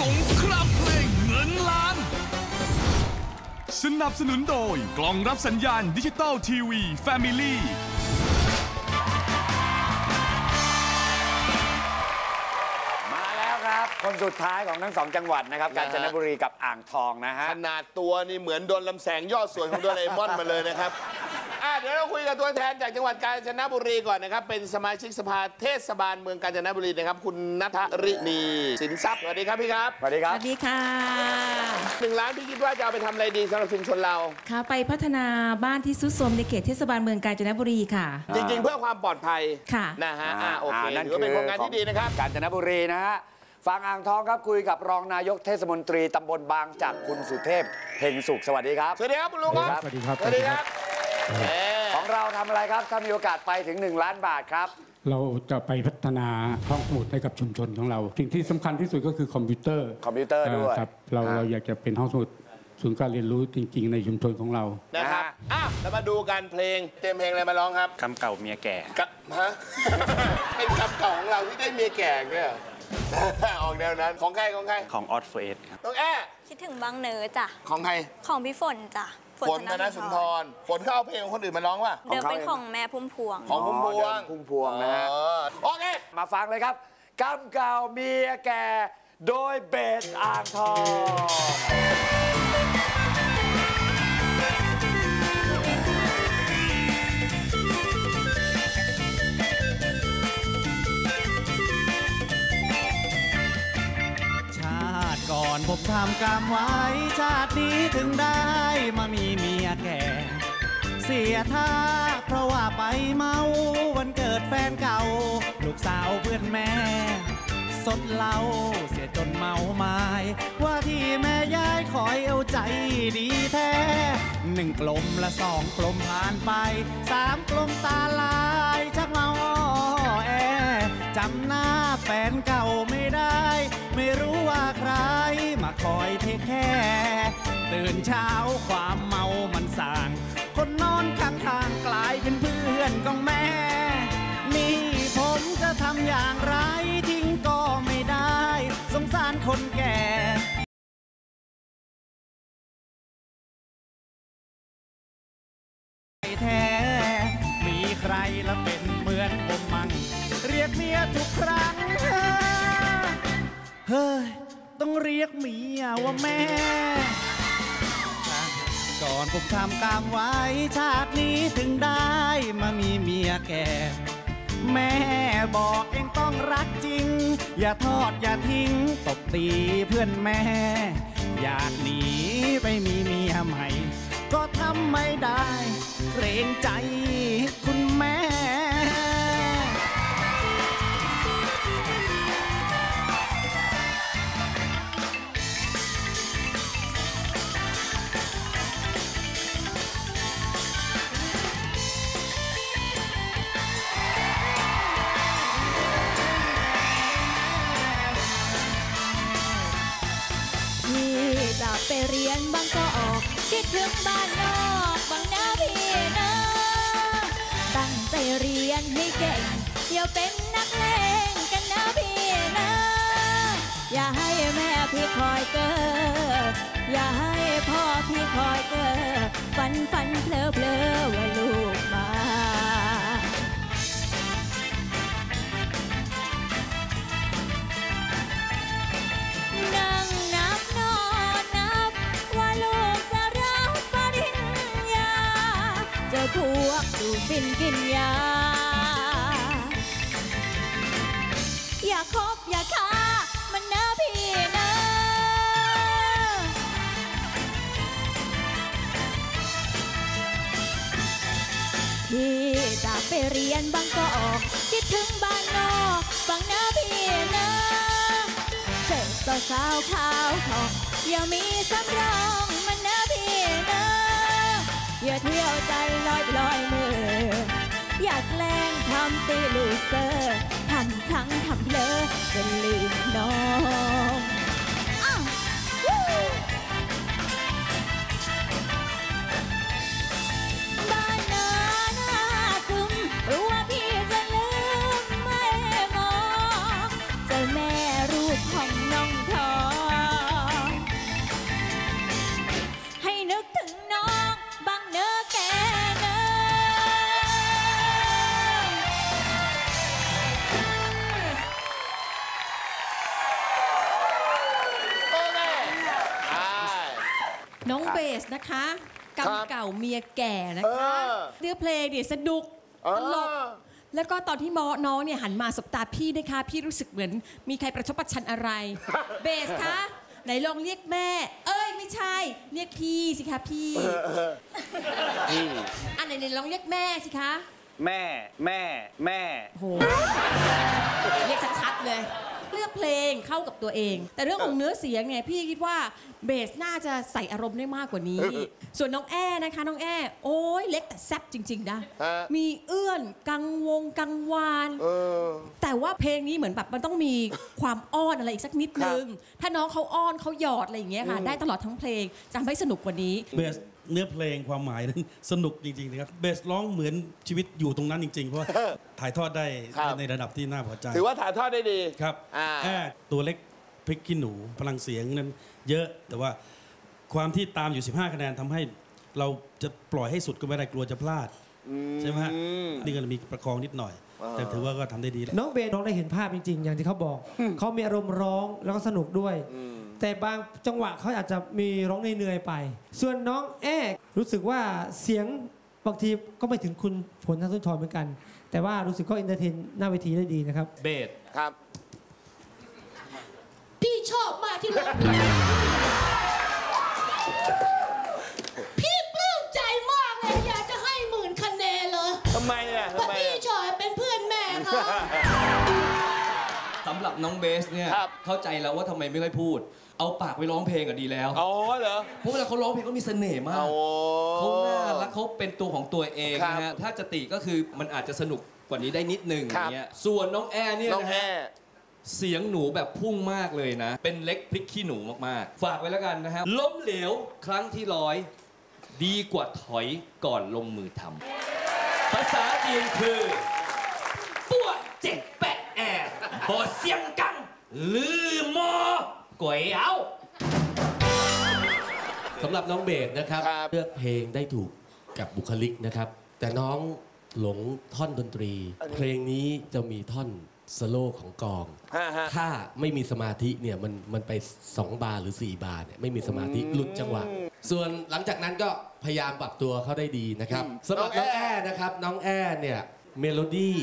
สงครามเพลงเงินล้าน สนับสนุนโดยกล่องรับสัญญาณดิจิตอลทีวีแฟมิลี่ มาแล้วครับ คนสุดท้ายของทั้งสองจังหวัดนะครับ กาญจนบุรีกับอ่างทองนะฮะ ขนาดตัวนี่เหมือนโดนลำแสงยอดสวยของโดราเอมอนมาเลยนะครับ อะเดี๋ยวเราคุยกับตัวแทนจากจังหวัดกาญจนบุรีก่อนนะครับ เป็นสมาชิกสภาเทศบาลเมืองกาญจนบุรีนะครับ คุณนัทรินีสินทรัพย์สวัสดีครับพี่ครับสวัสดีคสรับวัสดีค่ะ หนึ่งล้านพี่คิดว่าจะเอาไปทำอะไรดีสำหรับชุมชนเรา ค่ะไปพัฒนาบ้านที่ซุดโทรมในเขตเทศบาลเมืองกาญจนบุรีค่ะ จริงๆ เพื่อความปลอดภัยค่ะ นะฮะอะโอเคนั่นถือว่าเป็นโครงการที่ดีนะครับ กาญจนบุรีนะฮะฟังอ่างทองครับคุยกับรองนายกเทศมนตรีตำบลบางจากคุณสุเทพเพ่งสุขสวัสดีครับ สวัสดีครับคุณลุงครับ สวัสดีครับ สวัสดีครับแหม ของเราทำอะไรครับ ถ้ามีโอกาสไปถึง 1 ล้านบาทครับ เราจะไปพัฒนาห้องสมุดให้กับชุมชนของเรา สิ่งที่สำคัญที่สุดก็คือคอมพิวเตอร์ คอมพิวเตอร์ด้วยครับเราฮะเราอยากจะเป็นห้องสมุดศูนย์การเรียนรู้จริง ๆ ในชุมชนของเรา นะครับอะแล้วมาดูกันเพลง เต็มเพลงอะไรมาร้องครับคำเก่าเมียแก่กับฮะ เป็นคำเก่าของเราที่ได้เมียแก่เนี่ยเหรอออกแนวนั้น ของใครของใคร ของออสเฟสครับต้องแอ้คิดถึงบางเนอจ้ะ ของใคร ของพี่ฝนจ้ะ ฝนธนสุนทร ฝนเขาเอาเพลงของคนอื่นมาร้องว่ะเดิมเป็นของแม่พุ่มพวง ของพุ่มพวงเดินพุ่มพวงนะฮะอ๋อโอเค มาฟังเลยครับกำเก่าเมียแก่โดยเบสอ่างทอง อนผมทำกรรมไว้ชาตินี้ถึงได้มามีเมียแก่ เสียท่าเพราะว่าไปเมาวันเกิดแฟนเก่า ลูกสาวเพื่อนแม่ สดเหล้าเสียจนเมาไม้ว่าที่แม่ยายคอยเอาใจดีแท้หนึ่งกลมละสองกลมผ่านไปสามกลมตาลายชักเมาอ้อแอจำหน้าแฟนเก่าไม่ได้ ไม่รู้ว่าใครมาคอยเทคแค่ตื่นเช้าความเมามันสาง คนนอนข้างทางกลายเป็นเพื่อนของแม่ นี่ผมจะทำอย่างไร รียกเมียว่าแม่ ก่อนผมทำกรรมไว้ชาตินี้ถึงได้มามีเมียแก่ แม่บอกเองต้องรักจริง อย่าทอดอย่าทิ้งตบตีเพื่อนแม่ อยากหนีไปมีเมียใหม่ ก็ทำไม่ได้ เกรงใจคุณแม่ พี่จะไปเรียนบางกอก คิดถึงบ้านนอกบางนาพี่นะตั้งใจเรียนให้เก่งอย่าเป็นนักเลงกันนะพี่นะอย่าให้แม่พี่คอยเกออย่าให้พ่อพี่คอยเกอฝันฝันเพลอเพลอว่าลูก ไปเรียนบางกอกคิดถึงบ้านนอกบางนาพี่นะเจ็บต่อสาวขาวทองอย่ามีสำรองมันนะพี่นะอย่าเที่ยวใจลอยลอยมือ อยากแกล้งทำตีลูเซอร์ทำทั้งทำเพลอจนลืมน้อง น้องเบสนะคะกรรคมรับเก่าเมียแก่นะเอคะอเนื้อเพลงเนี่ยสนุกเออตลกแล้วก็ตอนที่มอน้องเนี่ยหันมาสบตาพี่นะคะพี่รู้สึกเหมือนมีใครประชดประชันอะไร เบสคะไหนลองเรียกแม่ เอ้ยไม่ใช่ เรียกพี่สิคะพี่อันไหนๆลองเรียกแม่สิคะ แม่แม่แม่โอ้โหเรียกชัดๆเลย เลือกเพลงเข้ากับตัวเอง แต่เรื่องของเนื้อเสียงเนี่ยพี่คิดว่าเบสน่าจะใส่อารมณ์ได้มากกว่านี้ ส่วนน้องแอ้นะคะน้องแอ้โอ้ยเล็กแต่แซ่บจริง ๆ นะฮะมีเอื้อนกังวงกังวานเออแต่ว่าเพลงนี้เหมือนแบบมันต้องมีความอ้อนอะไรอีกสักนิดนึง ถ้าน้องเขาอ้อนเขาหยอดอะไรอย่างเงี้ยค่ะ ได้ตลอดทั้งเพลงจะทำให้สนุกกว่านี้เบส เนื้อเพลงความหมายนั้นสนุกจริงๆนะครับเบสร้องเหมือนชีวิตอยู่ตรงนั้นจริงๆ เพราะว่าถ่ายทอดได้ครับ ในระดับที่น่าพอใจถือว่าถ่ายทอดได้ดี ครับอ่า แค่ตัวเล็กพริกขี้หนูพลังเสียงนั้น เยอะแต่ว่าความที่ตามอยู่ 15 คะแนนทำให้เราจะปล่อยให้สุดก็ไม่ได้กลัวจะพลาด ใช่ไหมฮะนี่ก็มีประคองนิดหน่อย แต่ถือว่าก็ทำได้ดีแล้ว น้องเบนน้องได้เห็นภาพจริง ๆ อย่างที่เขาบอก เขามีอารมณ์ร้องแล้วก็สนุกด้วย แต่บางจังหวะเขาอาจจะมีร้องเหนื่อยๆไป ส่วนน้องแอกรู้สึกว่าเสียงบางทีก็ไม่ถึงคุณผลทางต้นชอยเหมือนกัน แต่ว่ารู้สึกก็อินเตอร์เทนหน้าเวทีได้ดีนะครับ เบสครับ พี่ชอบมากที่ร้อง รับน้องเบสเนี่ยครับ เข้าใจแล้วว่าทำไมไม่ค่อยพูด เอาปากไปร้องเพลงก็ดีแล้ว อ๋อเหรอเพราะเวลาเขาร้องเพลงเขามีเสน่ห์มากโอ้เขาน่ารักเขาเป็นตัวของตัวเองครับนะฮะ ถ้าจะติก็คือมันอาจจะสนุกกว่านี้ได้นิดนึงคอรับ ย่างเงี้ย ส่วนน้องแอร์เนี่ยน้องนะแอฮะเสียงหนูแบบพุ่งมากเลยนะ เป็นเล็กพริกขี้หนูมากๆ ฝากไว้แล้วกันนะฮะ ล้มเหลวครั้งที่ร้อย ดีกว่าถอยก่อนลงมือทำภาษาจีนคือปั้วเจ็ดแปดแอ ร์บอเสียงกังลือมอก๋วยเอาสำหรับน้องเบสนะครับครับ เลือกเพลงได้ถูกกับบุคลิกนะครับ แต่น้องหลงท่อนดนตรี เพลงนี้จะมีท่อนสโลว์ของกลองฮะฮะถ้าไม่มีสมาธิเนี่ยมันมันไป 2 บาร์หรือ 4 บาร์เนี่ยไม่มีสมาธิหลุดจังหวะ ส่วนหลังจากนั้นก็พยายามปรับตัวเขาได้ดีนะครับสำหรับน้น้อองงแอ้แอ้นะครับ น้องแอ้เนี่ยเมโลดี้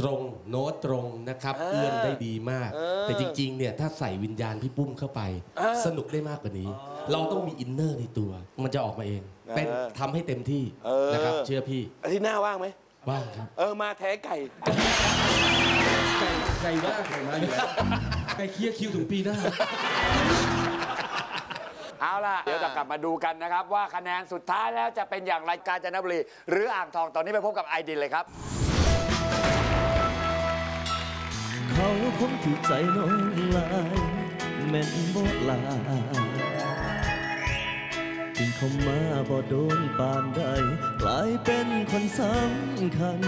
ตรงโน้ตตรงนะครับอ่าเอื้อนได้ดีมากเออแต่จริงๆเนี่ยถ้าใส่วิญญาณพี่ปุ้มเข้าไปอ่าสนุกได้มากกว่านี้ เราต้องมีอินเนอร์ในตัว มันจะออกมาเองเป็นเออทำให้เต็มที่เออนะครับ เชื่อพี่อาทิตย์หน้าว่างไหมบ้างครับ เออมาแท้ไก่ ไก่ไก่ว่างไก่มาอยู่แล้วไก่เคลียร์คิวถึงปีหน้าเอาล่ะ เดี๋ยวจะกลับมาดูกันนะครับ ว่าคะแนนสุดท้ายแล้วจะเป็นอย่างไรกาญจนบุรี หรืออ่างทองตอนนี้ไปพบกับไอดินเลยครับ เขาคงถูกใจน้องลายแม่นบ่ลาถึงเข้ามาบ่โดนปานใดกลายเป็นคนสำคัญ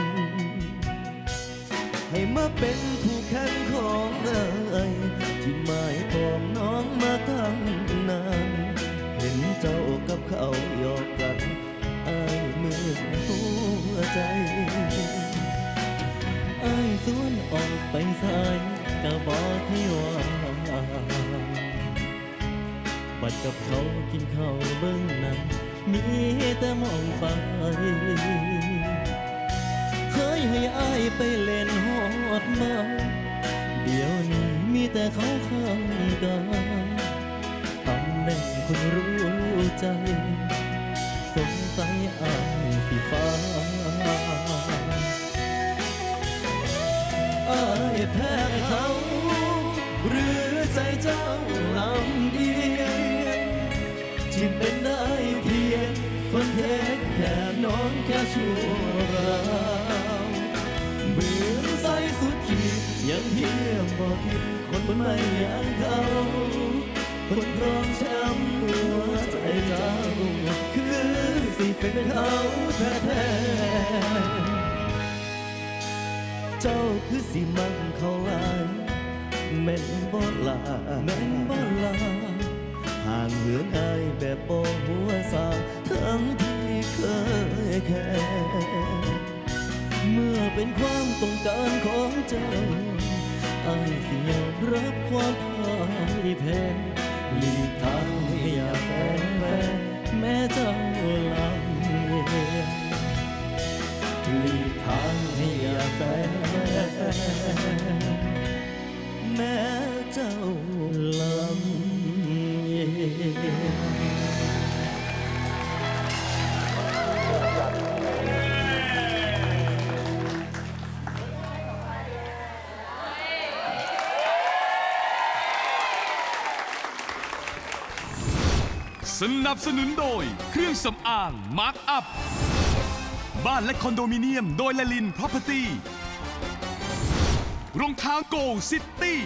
ให้มาเป็นคู่แข่งของเอ่ยที่หมายปองน้องมาตั้งนานเห็นเจ้ากับเขาหยอกกันอายมือหัวใจไอ้ายสวนออกไปสาย ก็บอกให้ว่าบัดกับเขากินข้าวเบิ้งหนังมีแต่มองไป เคยให้อายไปเล่นฮอดมาเดี๋ยวนี้มีแต่เขาข้างกายตำแหน่งคนรู้ใจ เจ้าลำเอียที่เป็นได้เพียงคนเทคแค่น้องแค่ชั่วราวเบื่อใส่สุดขีดยังเพียงบอกผิดคนไม่อย่างเขาคนร้อมช้ำหัวใจเจ้าคือสิเป็นเขาแท้ๆเจ้าคือสิมันเขาลาย แม่นบ่ลาแม่นบ่ลาห่างเหือนอายแบบบ่หัวสาทั้งที่เคยแค่เมื่อเป็นความต้องการของเจ้าอายสิยอมรับความพ่ายแพ้หลีกทาง สนับสนุนโดย เครื่องสำอางมาร์คอัพ บ้านและคอนโดมิเนียมโดยลลินพ r o p e r t y รองเท้าโกซิตี้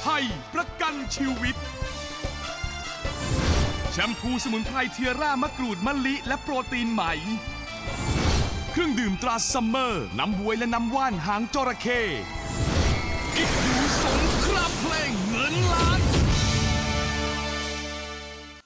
ไทยประกันชีวิต แชมพูสมุนไพรเทียร่ามะกรูดมะลิ และโปรตีนไหม เครื่องดื่มตราซัมเมอร์ น้ำบวยและน้ำว่านหางจระเข้